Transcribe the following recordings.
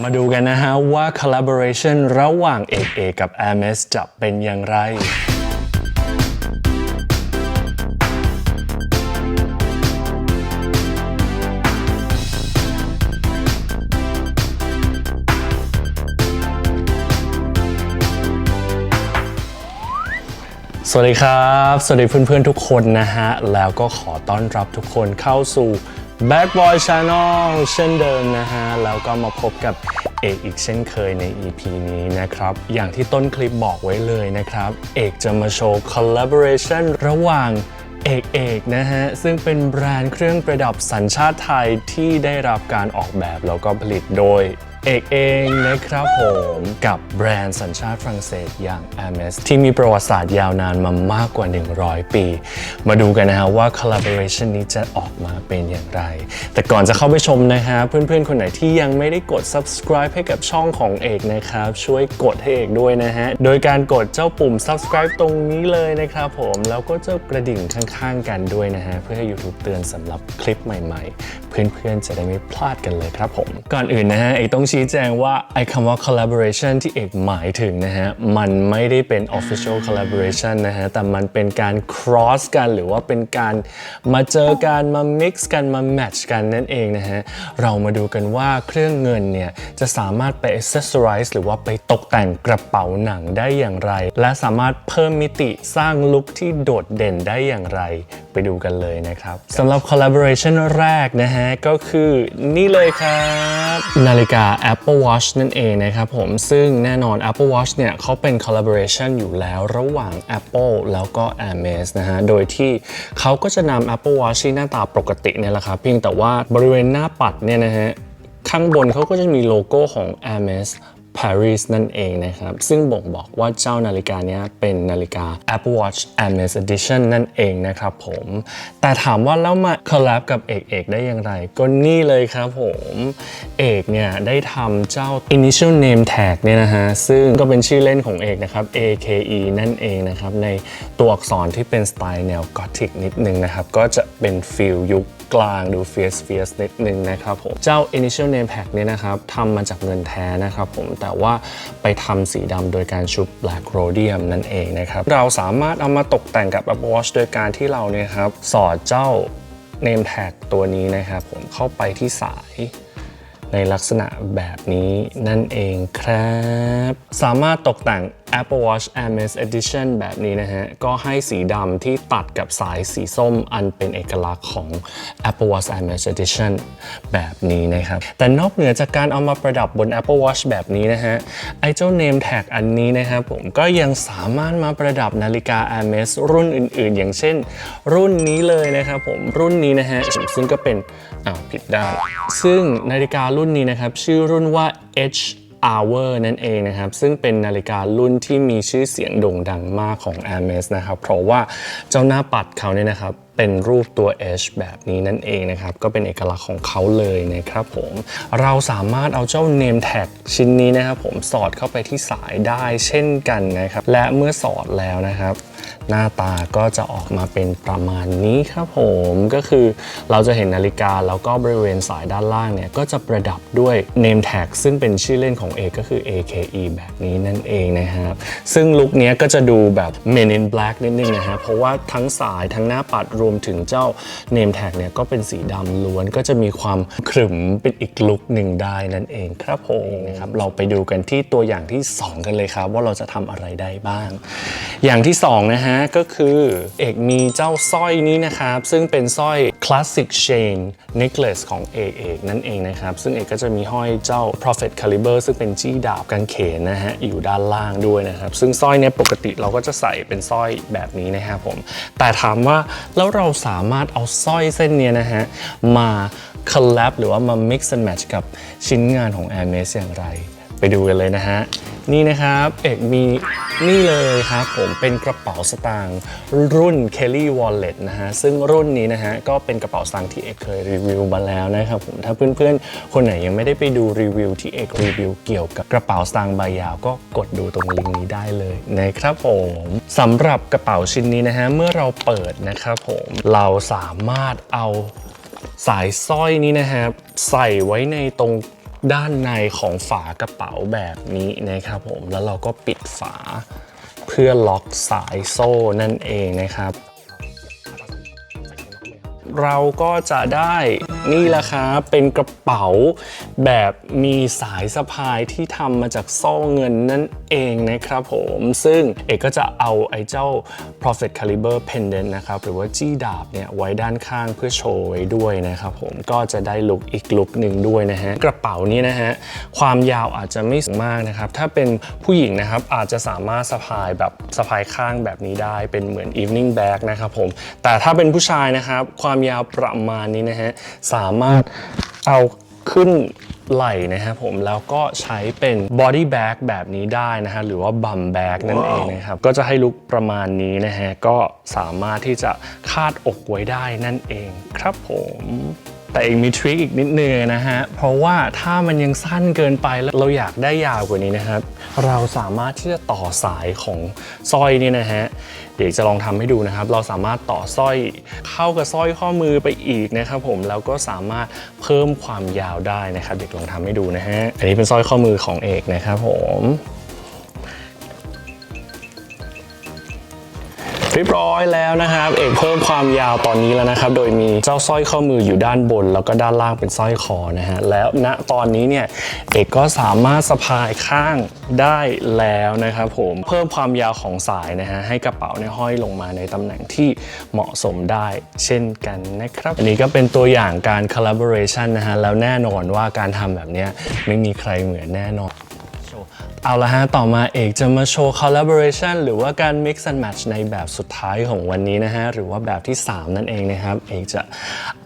มาดูกันนะฮะว่า collaboration ระหว่างเอกเอกกับ Hermes จะเป็นอย่างไรสวัสดีครับ สวัสดีเพื่อนๆทุกคนนะฮะ แล้วก็ขอต้อนรับทุกคนเข้าสู่ Back Boy Channel เช่นเดิมนะฮะ แล้วก็มาพบกับเอกอีกเช่นเคยใน EP นี้นะครับ อย่างที่ต้นคลิปบอกไว้เลยนะครับ เอกจะมาโชว์ collaboration ระหว่างเอกเอกนะฮะ ซึ่งเป็นแบรนด์เครื่องประดับสัญชาติไทยที่ได้รับการออกแบบแล้วก็ผลิตโดย เอกเองนะครับผมกับแบรนด์สัญชาติฝรั่งเศสอย่าง Hermes ที่มีประวัติศาสตร์ยาวนานมามากกว่า 100 ปี มาดูกันนะฮะว่า collaboration นี้จะออกมาเป็นอย่างไร แต่ก่อนจะเข้าไปชมนะฮะเพื่อนๆ คนไหนที่ยังไม่ได้กด subscribe ให้กับช่องของเอกนะครับ ช่วยกดให้เอกด้วยนะฮะ โดยการกดเจ้าปุ่ม subscribe ตรงนี้เลยนะครับผมแล้วก็เจ้ากระดิ่งข้างๆ กันด้วยนะฮะเพื่อให้ YouTube เตือนสำหรับคลิปใหม่ ๆ เพื่อนๆจะได้ไม่พลาดกันเลยครับผมก่อนอื่นนะฮะเอกต้องชี้แจงว่าไอ้คำว่า collaboration ที่เอกหมายถึงนะฮะ มันไม่ได้เป็น official collaboration นะฮะ แต่มันเป็นการ cross กันหรือว่าเป็นการมาเจอกันมา mix กันมา match กันนั่นเองนะฮะ เรามาดูกันว่าเครื่องเงินเนี่ย จะสามารถไป accessorize หรือว่าไปตกแต่งกระเป๋าหนังได้อย่างไร และสามารถเพิ่มมิติสร้างลุคที่โดดเด่นได้อย่างไรไปดูกันเลยนะครับสำหรับ collaboration แรกนะฮะ ก็คือนี่เลยครับ นาฬิกา Apple Watch นั่นเองนะครับผมซึ่งแน่นอน Apple Watch เนี่ยเขาเป็น collaboration อยู่แล้วระหว่าง Apple แล้วก็ Hermes นะฮะ โดยที่เขาก็จะนำ Apple Watch ที่หน้าตาปกติเนี่ยแหละครับเพียงแต่ว่าบริเวณหน้าปัดเนี่ยนะฮะข้างบนเขาก็จะมีโลโก้ของ Hermes Paris นั่นเองนะครับ ซึ่งบ่งบอกว่าเจ้านาฬิกานี้เป็นนาฬิกา Apple Watch Hermes Edition นั่นเองนะครับผม แต่ถามว่าแล้วมาคอลแลบกับเอกเอกได้อย่างไร ก็นี่เลยครับผม เอกเนี่ยได้ทำเจ้า Initial Name Tag เนี่ยนะฮะ ซึ่งก็เป็นชื่อเล่นของเอกนะครับ AKE นั่นเองนะครับ ในตัวอักษรที่เป็นสไตล์แนวกอธิกนิดนึงนะครับ ก็จะเป็นฟิลยุคกลางดูเฟียสเฟียสนิดนึงนะครับผม เจ้า initial name tag เนี่ยนะครับทำมาจากเงินแท้นะครับผมแต่ว่าไปทำสีดำโดยการชุบ black rhodium นั่นเองนะครับ เราสามารถเอามาตกแต่งกับ Apple Watch โดยการที่เราเนี่ยครับสอดเจ้า name tag ตัวนี้นะครับผมเข้าไปที่สายในลักษณะแบบนี้นั่นเองครับ สามารถตกแต่ง Apple Watch Hermes Edition แบบนี้นะฮะ ก็ให้สีดำที่ตัดกับสายสีส้มอันเป็นเอกลักษณ์ของ Apple Watch Hermes Edition แบบนี้นะครับ แต่นอกเหนือจากการเอามาประดับบน Apple Watch แบบนี้นะฮะ ไอเจ้า name tag อันนี้นะครับผมก็ยังสามารถมาประดับนาฬิกา Hermes รุ่นอื่นๆ อย่างเช่น รุ่นนี้เลยนะครับผมรุ่นนี้นะฮะ ซึ่งก็เป็นอ้าวผิดด้านซึ่งนาฬิการุ่นนี้นะครับ ชื่อรุ่นว่า H Hour นั่นเองนะครับ ซึ่งเป็นนาฬิการุ่นที่มีชื่อเสียงโด่งดังมากของ a m e s นะครับ เพราะว่าเจ้าหน้าปัดเขาเนี่ยนะครับเป็นรูปตัว H แบบนี้นั่นเองนะครับ ก็เป็นเอกลักษณ์ของเขาเลยนะครับผม เราสามารถเอาเจ้า name tag ชิ้นนี้นะครับผมสอดเข้าไปที่สายได้เช่นกันนะครับ และเมื่อสอดแล้วนะครับ หน้าตาก็จะออกมาเป็นประมาณนี้ครับผมก็คือเราจะเห็นนาฬิกาแล้วก็บริเวณสายด้านล่างเนี่ยก็จะประดับด้วย name tag ซึ่งเป็นชื่อเล่นของ A ก็คือ AKE แบบนี้นั่นเองนะครับซึ่งลุคนี้ก็จะดูแบบ Men in Black นิดนึงนะฮะเพราะว่าทั้งสายทั้งหน้าปัดรวมถึงเจ้า name tag เนี่ยก็เป็นสีดำล้วนก็จะมีความขรึมเป็นอีกลุคหนึ่งได้นั่นเองครับผมนะครับเราไปดูกันที่ตัวอย่างที่ 2 กันเลยครับ ว่าเราจะทำอะไรได้บ้าง อย่างที่2นะฮะ ก็คือเอกมีเจ้าสร้อยนี้นะครับ ซึ่งเป็นสร้อย Classic Chain Necklace ของเอกเอกนั่นเองนะครับ ซึ่งเอกก็จะมีห้อยเจ้า Prophet Caliber ซึ่งเป็นจี้ดาบกางเขนนะฮะ อยู่ด้านล่างด้วยนะครับ ซึ่งสร้อยเนี้ยปกติเราก็จะใส่เป็นสร้อยแบบนี้นะครับผม แต่ถามว่าแล้วเราสามารถเอาสร้อยเส้นเนี้ยนะฮะมา collab หรือว่ามา mix and match กับชิ้นงานของ Hermes อย่างไร ไปดูกันเลยนะฮะ นี่นะครับเอกมีนี่เลยครับผมเป็นกระเป๋าสตางค์รุ่น Kelly Wallet นะฮะ ซึ่งรุ่นนี้นะฮะ ก็เป็นกระเป๋าสตางค์ที่เอกเคยรีวิวมาแล้วนะครับผมถ้าเพื่อนๆ คนไหนยังไม่ได้ไปดูรีวิวที่เอกรีวิวเกี่ยวกับกระเป๋าสตางค์ใบยาวก็กดดูตรงลิงก์นี้ได้เลยนะครับผมสำหรับกระเป๋าชิ้นนี้นะฮะเมื่อเราเปิดนะครับผมเราสามารถเอาสายสร้อยนี้นะครับใส่ไว้ในตรง ด้านในของฝากระเป๋าแบบนี้นะครับผมแล้วเราก็ปิดฝา เพื่อล็อกสายโซ่นั่นเองนะครับ เราก็จะได้ นี่แหละครับเป็นกระเป๋าแบบมีสายสะพายที่ทำมาจากโซ่เงินนั่นเองนะครับผมซึ่งเอกก็จะเอาไอ้เจ้า Prophet Caliber Pendant นะครับหรือว่าจี้ดาบเนี่ยไว้ด้านข้างเพื่อโชว์ไว้ด้วยนะครับผมก็จะได้ลุคอีกลุคหนึ่งด้วยนะฮะกระเป๋านี้นะฮะความยาวอาจจะไม่สูงมากนะครับถ้าเป็นผู้หญิงนะครับอาจจะสามารถสะพายแบบสะพายข้างแบบนี้ได้เป็นเหมือน evening bag นะครับผมแต่ถ้าเป็นผู้ชายนะครับความยาวประมาณนี้นะฮะสามารถเอาขึ้นไหล่นะครับผมแล้วก็ใช้เป็น body bag แบบนี้ได้นะฮะหรือว่า bum bag นั่นเองนะครับ ก็จะให้ลุกประมาณนี้นะฮะก็สามารถที่จะคาดอกไว้ได้นั่นเองครับผม แต่อีกมีทริคอีกนิดนึงนะฮะ เพราะว่าถ้ามันยังสั้นเกินไปแล้วเราอยากได้ยาวกว่านี้นะครับ เราสามารถที่จะต่อสายของสร้อยนี่นะฮะ เดี๋ยวจะลองทำให้ดูนะครับ เราสามารถต่อสร้อยเข้ากับสร้อยข้อมือไปอีกนะครับผม แล้วก็สามารถเพิ่มความยาวได้นะครับ เดี๋ยวลองทำให้ดูนะฮะ อันนี้เป็นสร้อยข้อมือของเอกนะครับผม เรียบร้อยแล้วนะครับ เอกเพิ่มความยาวตอนนี้แล้วนะครับ โดยมีเจ้าสร้อยข้อมืออยู่ด้านบน แล้วก็ด้านล่างเป็นสร้อยคอนะฮะ แล้วณตอนนี้เนี่ยเอกก็สามารถสะพายข้างได้แล้วนะครับผมเพิ่มความยาวของสายนะฮะให้กระเป๋าเนี่ยห้อยลงมาในตำแหน่งที่เหมาะสมได้เช่นกันนะครับ อันนี้ก็เป็นตัวอย่างการ collaboration นะฮะแล้วแน่นอนว่าการทำแบบเนี้ยไม่มีใครเหมือนแน่นอน เอาละฮะ ต่อมาเอกจะมาโชว์ collaboration หรือว่าการ mix and match ในแบบสุดท้ายของวันนี้นะฮะ หรือว่าแบบที่ 3 นั่นเองนะครับ เอกจะ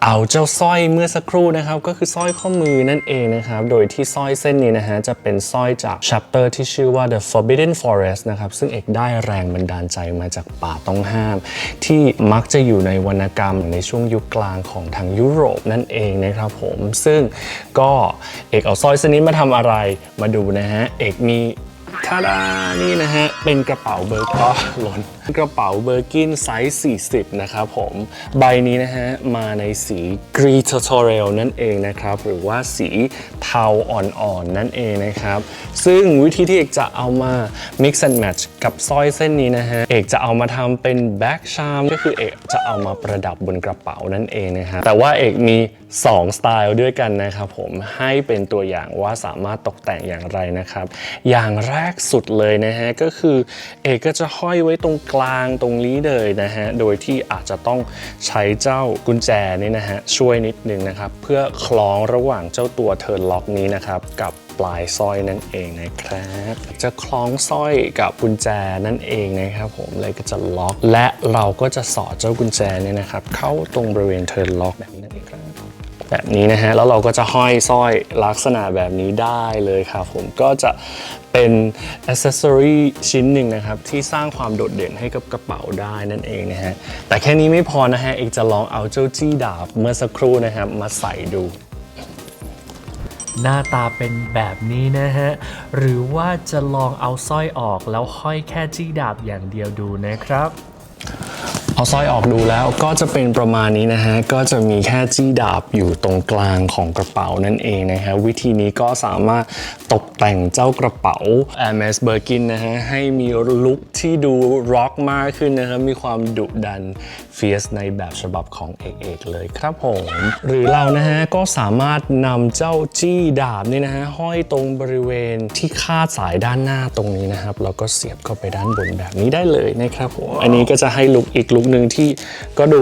เอาเจ้าสร้อยเมื่อสักครู่นะครับ ก็คือสร้อยข้อมือนั่นเองนะครับ โดยที่สร้อยเส้นนี้นะฮะ จะเป็นสร้อยจาก chapter ที่ชื่อว่า the forbidden forest นะครับ ซึ่งเอกได้แรงบันดาลใจมาจากป่าต้องห้าม ที่มักจะอยู่ในวรรณกรรมในช่วงยุคกลางของทางยุโรปนั่นเองนะครับผมซึ่งก็เอกเอาสร้อยเส้นนี้มาทำอะไรมาดูนะฮะเอกมี ทาดานี่นะฮะ เป็นกระเป๋าเบอร์ก็หล่น กระเป๋าเบอร์กินไซส์ 40 นะครับผม ใบนี้นะฮะ มาในสีกรีทอเรลนั่นเองนะครับ หรือว่าสีเทาอ่อนๆนั่นเองนะครับ ซึ่งวิธีที่เอกจะเอามา mix and match กับสร้อยเส้นนี้นะฮะ เอกจะเอามาทำเป็นแบ็กชามก็คือเอกจะเอามาประดับบนกระเป๋านั่นเองนะครับแต่ว่าเอกมี 2 สไตล์ด้วยกันนะครับผม ให้เป็นตัวอย่างว่าสามารถตกแต่งอย่างไรนะครับ อย่างแรกสุดเลยนะฮะ ก็คือเอกก็จะห้อยไว้ตรงกลางตรงนี้เลยนะฮะ โดยที่อาจจะต้องใช้เจ้ากุญแจนี่นะฮะช่วยนิดนึงนะครับ เพื่อคล้องระหว่างเจ้าตัวเทิร์นล็อกนี้นะครับกับปลายสร้อยนั่นเองนะครับ จะคล้องสร้อยกับกุญแจนั่นเองนะครับผมเลยก็จะล็อก และเราก็จะสอดเจ้ากุญแจเนี่ยนะครับ เข้าตรงบริเวณเทิร์นล็อกแบบนี้นั่นเองครับ แบบนี้นะฮะแล้วเราก็จะห้อยสร้อยลักษณะแบบนี้ได้เลยครับผมก็จะเป็นอ c เซ s ซอรีชิ้นหนึ่งนะครับ ที่สร้างความโดดเด่นให้กับกระเป๋าได้นั่นเองนะฮะ แต่แค่นี้ไม่พอนะฮะ เอกจะลองเอาเจ้าจี้ดาบเมื่อสักครู่นะครับมาใส่ดูหน้าตาเป็นแบบนี้นะฮะ หรือว่าจะลองเอาสร้อยออกแล้วห้อยแค่จี้ดาบอย่างเดียวดูนะครับ เอาสร้อยออกดูแล้วก็จะเป็นประมาณนี้นะฮะ ก็จะมีแค่จี้ดาบอยู่ตรงกลางของกระเป๋านั่นเองนะฮะ วิธีนี้ก็สามารถตกแต่งเจ้ากระเป๋า Hermes Birkin นะฮะ ให้มีลุคที่ดูร็อกมากขึ้นนะครับ มีความดุดันเฟียสในแบบฉบับของเอกเอกเลยครับผม หรือเรานะฮะ ก็สามารถนำเจ้าจี้ดาบนี่นะฮะ ห้อยตรงบริเวณที่คาดสายด้านหน้าตรงนี้นะครับแล้วก็เสียบเข้าไปด้านบนแบบนี้ได้เลยนะครับผมอันนี้ก็จะให้ลุคอีกลุคหนึ่งที่ก็ดู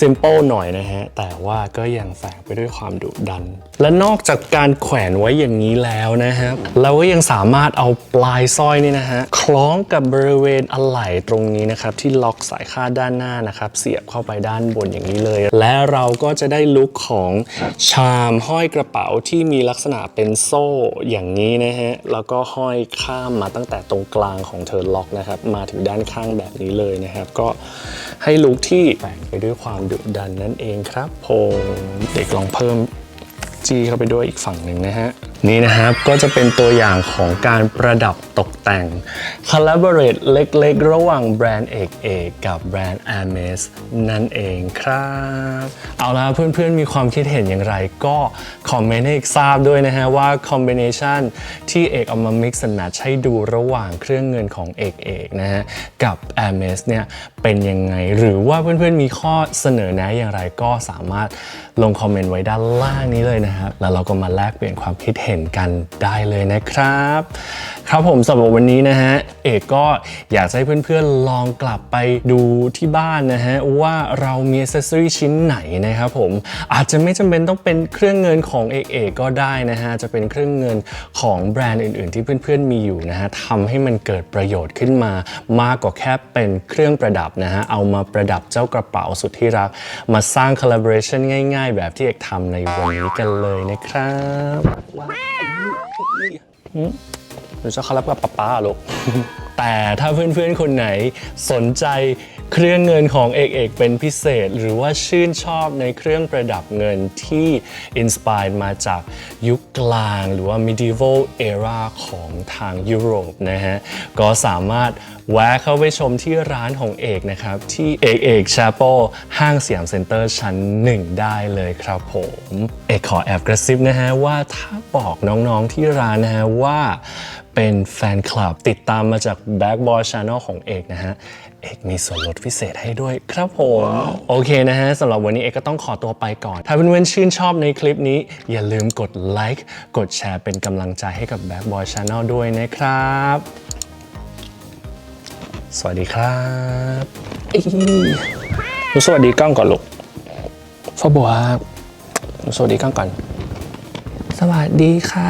ซิม p ป e หน่อยนะฮะ แต่ว่าก็ยังแฝงไปด้วยความดุดัน และนอกจากการแขวนไว้อย่างนี้แล้วนะครับเราก็ยังสามารถเอาปลายสร้อยนี่นะฮะ คล้องกับบริเวณอะไหล่ตรงนี้นะครับ ที่ล็อกสายคาดด้านหน้านะครับ เสียบเข้าไปด้านบนอย่างนี้เลย และเราก็จะได้ลุคของชามห้อยกระเป๋าที่มีลักษณะเป็นโซ่อย่างนี้นะฮะ แล้วก็ห้อยข้ามมาตั้งแต่ตรงกลางของเทิร์ล็อกนะครับ มาถึงด้านข้างแบบนี้เลยนะครับ ก็ให้ลุคที่แฝงไปด้วยความดุดันนั่นเองครับผมเด็กลองเพิ่มจี้เข้าไปด้วยอีกฝั่งหนึ่งนะฮะ นี่นะครับก็จะเป็นตัวอย่างของการประดับตกแต่ง collaborate เล็กๆ ระหว่างแบรนด์เอกเอกกับแบรนด์ Hermes นั่นเองครับ เอาละเพื่อนๆ มีความคิดเห็นอย่างไรก็คอมเมนต์ให้เอกทราบด้วยนะฮะว่าคอมบิเนชันที่เอกเอามา mix and match ให้ดูระหว่างเครื่องเงินของเอกเอกนะฮะกับ Hermes เนี่ยเป็นยังไง หรือว่าเพื่อนๆ มีข้อเสนอแนะอย่างไรก็สามารถลงคอมเมนต์ไว้ด้านล่างนี้เลยนะครับแล้วเราก็มาแลกเปลี่ยนความคิดเห็นกันได้เลยนะครับครับผมสำหรับวันนี้นะฮะเอกก็อยากจะให้เพื่อนๆลองกลับไปดูที่บ้านนะฮะว่าเรามีอ c เซสซอรีชิ้นไหนนะครับผมอาจจะไม่จำเป็นต้องเป็นเครื่องเงินของเอกเอกก็ได้นะฮะจะเป็นเครื่องเงินของแบรนด์อื่น ๆ ที่เพื่อนๆมีอยู่นะฮะทำให้มันเกิดประโยชน์ขึ้นมามากกว่าแค่เป็นเครื่องประดับนะฮะเอามาประดับเจ้ากระเป๋าสุดที่รัก มาสร้าง collaboration ง่าย ๆ แบบที่เอกทำในวันนี้กันเลยนะครับ ว้าวหรือจะคอลแลบกับป๊าป้าลูก แต่ถ้าเพื่อนๆ คนไหนสนใจเครื่องเงินของเอกเอกเป็นพิเศษ หรือว่าชื่นชอบในเครื่องประดับเงินที่อินสปายมาจากยุคกลางหรือว่า medieval era ของทางยุโรปนะฮะ ก็สามารถแวะเข้าไปชมที่ร้านของเอกนะครับ ที่เอกเอกชาโปห้างสยามเซ็นเตอร์ชั้นหนึ่งได้เลยครับผม เอกขอแอบกระซิบนะฮะว่าถ้าบอกน้องๆที่ร้านนะฮะว่า เป็นแฟนคลับติดตามมาจาก Back Boy Channel ของเอกนะฮะ เอกมีส่วนลดพิเศษให้ด้วยครับผม โอเคนะฮะสำหรับวันนี้เอกก็ต้องขอตัวไปก่อน ถ้าเพื่อนๆชื่นชอบในคลิปนี้ อย่าลืมกดไลค์กดแชร์เป็นกำลังใจให้กับ Back Boy Channel ด้วยนะครับ สวัสดีครับอีหนูสวัสดีกล้องก่อนลูกฟอบัวหนูสวัสดีกล้องก่อน สวัสดีค่ะ